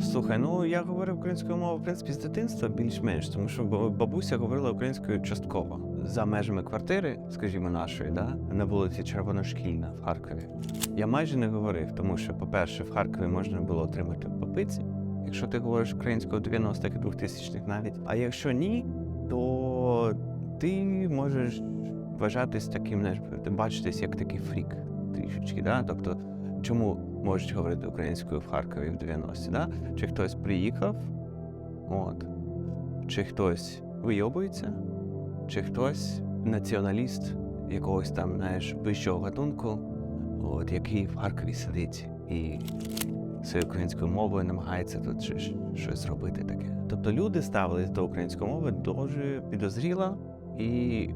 Слухай, ну я говорив українською мовою в принципі з дитинства більш-менш, тому що бабуся говорила українською частково за межами квартири, скажімо, нашої, да, на вулиці Червоношкільна в Харкові. Я майже не говорив, тому що, по-перше, в Харкові можна було отримати попиці, якщо ти говориш українською 90-х і 2000-х навіть. А якщо ні, то ти можеш вважатись таким, знаєш, ти бачитись як такий фрік трішечки. Да? Тобто, чому можуть говорити українською в Харкові в 90-ті? Да? Чи хтось приїхав, от, чи хтось вийобується, чи хтось націоналіст якогось там, знаєш, вищого гатунку, от, який в Харкові сидить і своєю українською мовою намагається тут щось, щось робити таке. Тобто люди ставились до української мови дуже підозріло і,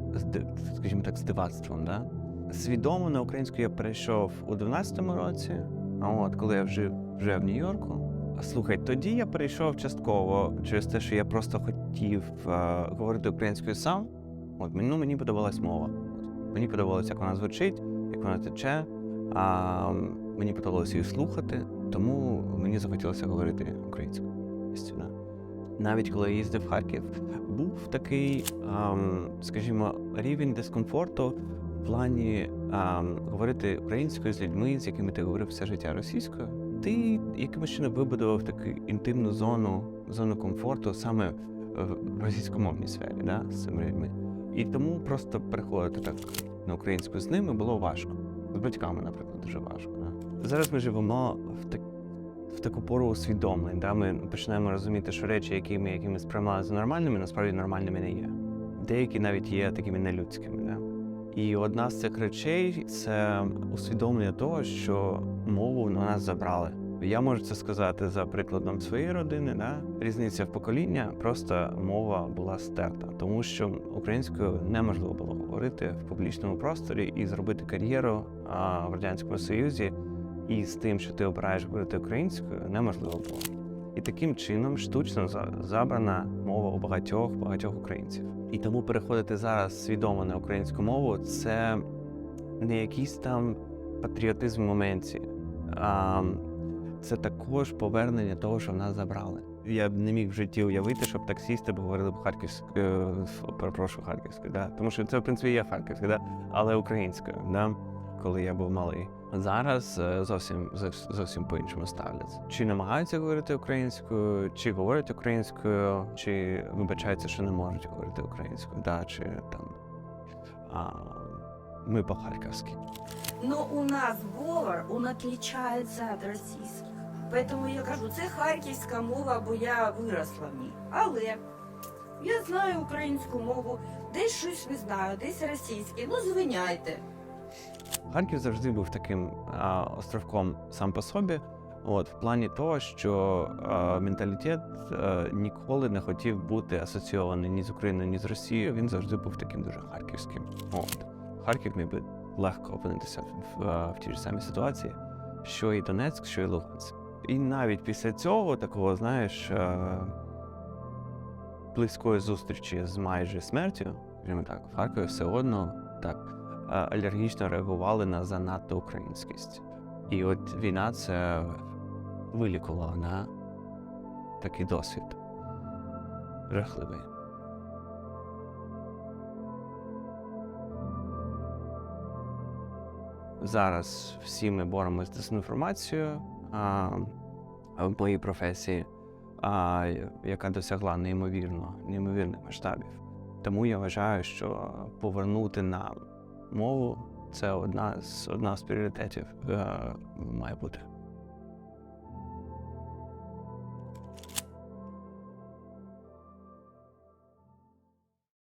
скажімо так, з дивацтвом. Да? Свідомо на українську я перейшов у 12-му році, от коли я вже, вже в Нью-Йорку. Слухай, тоді я перейшов частково через те, що я просто хотів е, говорити українською сам. От ну, мені подобалась мова. Мені подобалось, як вона звучить, як вона тече. А, мені подобалося її слухати, тому мені захотілося говорити українською. Навіть коли я їздив в Харків, був такий, ам, скажімо, рівень дискомфорту в плані ам, говорити українською з людьми, з якими ти говорив все життя російською. Ти якимось чином вибудував таку інтимну зону, зону комфорту саме в російськомовній сфері, да, з цими людьми. І тому просто переходити так на українську з ними було важко. З батьками, наприклад, дуже важко. Да. Зараз ми живемо в так, в таку пору усвідомлень. Да? Ми починаємо розуміти, що речі, які ми, які сприймали за нормальними, насправді нормальними не є. Деякі навіть є такими нелюдськими. Да? І одна з цих речей це усвідомлення того, що мову на нас забрали. Я можу це сказати за прикладом своєї родини. Да? Різниця в покоління, просто мова була стерта, тому що українською неможливо було говорити в публічному просторі і зробити кар'єру а, в радянському союзі. І з тим, що ти обираєш говорити українською, неможливо було. І таким чином штучно за- забрана мова у багатьох багатьох українців. І тому переходити зараз свідомо на українську мову це не якийсь там патріотизм в моменті, а це також повернення того, що в нас забрали. Я б не міг в житті уявити, щоб таксісти б говорили б харківською, е, перепрошую, харківською, да? тому що це в принципі є харківською, да? але українською, да? коли я був малий. Зараз е, зовсім зовсім по-іншому ставляться. Чи намагаються говорити українською, чи говорять українською, чи вибачаються, що не можуть говорити українською, да? чи там а, ми по-харківськи. Но у нас говор, он отличается от російських. Поэтому я кажу, це харківська мова, бо я виросла в ній. Але я знаю українську мову, десь щось не знаю, десь російське. Ну, звиняйте. Харків завжди був таким а, островком сам по собі. От, в плані того, що а, менталітет а, ніколи не хотів бути асоційований ні з Україною, ні з Росією. Він завжди був таким дуже харківським. От. Харків міг би легко опинитися в, в, в тій ж самій ситуації, що і Донецьк, що і Луганськ. І навіть після цього такого, знаєш, а, близької зустрічі з майже смертю, скажімо так, в Харкові все одно алергічно реагували на занадто українськість. І от війна це вилікувала на такий досвід. Жахливий. Зараз всі ми боремося з дезінформацією в моїй професії, а, яка досягла неймовірно, неймовірних масштабів. Тому я вважаю, що повернути нам мову це одна з одна з пріоритетів е, має бути.